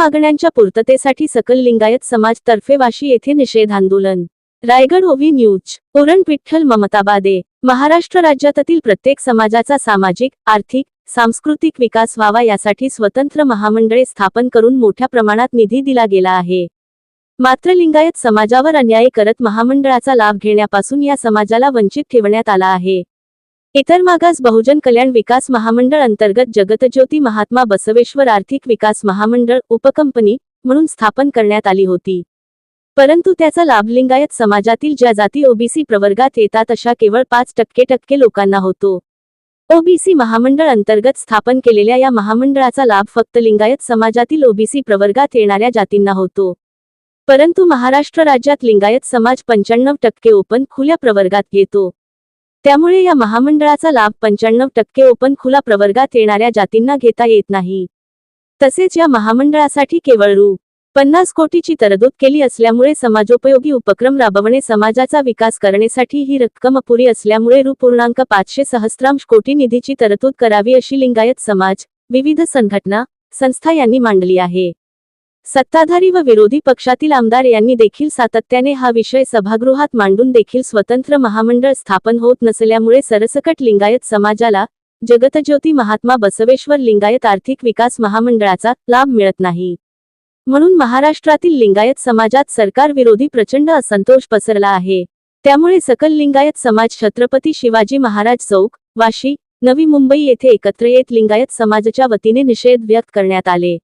मागण्यांच्या पूर्ततेसाठी सकल लिंगायत समाज तर्फे वाशी येथे निषेध आंदोलन रायगड ओवी न्यूज उरण विठ्ठल ममताबादे महाराष्ट्र राज्यातील प्रत्येक समाजाचा सामाजिक आर्थिक सांस्कृतिक विकास व्हावा यासाठी स्वतंत्र महामंडळे स्थापन करून मोठ्या प्रमाणात निधी दिला गेला आहे. मात्र लिंगायत समाजावर अन्याय करत महामंडळाचा लाभ घेण्यापासून या समाजाला वंचित ठेवण्यात आला आहे. इतर मागास बहुजन कल्याण विकास महामंडळ अंतर्गत जगतज्योती महात्मा बसवेश्वर आर्थिक विकास महामंडळ उपकंपनी म्हणून स्थापन करण्यात आली होती. परंतु त्याचा लाभ लिंगायत समाजातील ज्या जाती ओबीसी प्रवर्गात येतात अशा केवळ पाच टक्के टक्के लोकांना होतो. ओबीसी महामंडळ अंतर्गत स्थापन केलेल्या या महामंडळाचा लाभ फक्त लिंगायत समाजातील ओबीसी प्रवर्गात येणाऱ्या जातींना होतो. परंतु महाराष्ट्र राज्यात लिंगायत समाज पंच्याण्णव टक्के ओपन खुल्या प्रवर्गात येतो. त्यामुळे या महामंडळाचा लाभ पंच्याण्णव टक्के ओपन खुला प्रवर्गात येणाऱ्या जातींना घेता येत नाही. तसेच या महामंडळासाठी केवळ रु. पन्नास कोटीची तरतूद केली असल्यामुळे समाजोपयोगी उपक्रम राबवणे समाजाचा विकास करण्यासाठी ही रक्कम अपुरी असल्यामुळे रु. पूर्णांक पाचशे सहस्त्रांश कोटी निधीची तरतूद करावी अशी लिंगायत समाज विविध संघटना संस्था यांनी मांडली आहे. सत्ताधारी व विरोधी पक्षातील आमदार यांनी देखील सातत्याने हा विषय सभागृहात मांडून देखील स्वतंत्र महामंडळ स्थापन होत नसल्यामुळे सरसकट लिंगायत समाजाला जगतज्योती महात्मा बसवेश्वर लिंगायत आर्थिक विकास महामंडळाचा लाभ मिळत नाही. म्हणून महाराष्ट्रातील लिंगायत समाजात सरकार विरोधी प्रचंड असंतोष पसरला आहे. त्यामुळे सकल लिंगायत समाज छत्रपती शिवाजी महाराज चौक वाशी नवी मुंबई येथे एकत्र येत लिंगायत समाजाच्या वतीने निषेध व्यक्त करण्यात आले.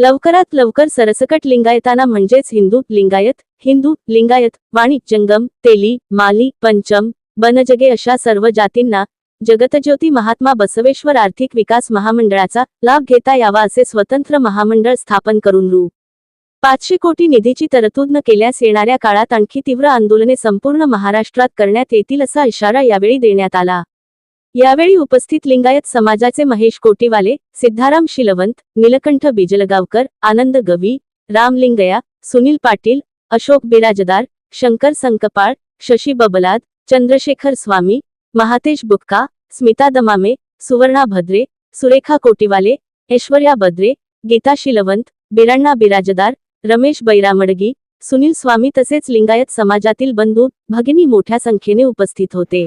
लवकरात लवकर सरसकट लिंगायताना म्हणजेच हिंदू लिंगायत हिंदू लिंगायत वाणी जंगम तेली माली पंचम बनजगे अशा सर्व जातींना जगतज्योती महात्मा बसवेश्वर आर्थिक विकास महामंडळाचा लाभ घेता यावा असे स्वतंत्र महामंडळ स्थापन करून रु. पाचशे कोटी निधीची तरतूद न केल्यास येणाऱ्या काळात आणखी तीव्र आंदोलने संपूर्ण महाराष्ट्रात करण्यात येतील असा इशारा यावेळी देण्यात आला. यावेळी उपस्थित लिंगायत समाजाचे महेश कोटीवाले सिद्धाराम शिलवंत निलकंठ बिजलगावकर आनंद गवी राम लिंगया सुनील पाटील अशोक बिराजदार शंकर संकपाळ शशी बबलाद चंद्रशेखर स्वामी महातेश बुक्का स्मिता दमामे सुवर्णा भद्रे सुरेखा कोटीवाले ऐश्वर्या बद्रे गीता शिलवंत बिराण्णा बिराजदार रमेश बैरामडगी सुनील स्वामी तसेच लिंगायत समाजातील बंधू भगिनी मोठ्या संख्येने उपस्थित होते.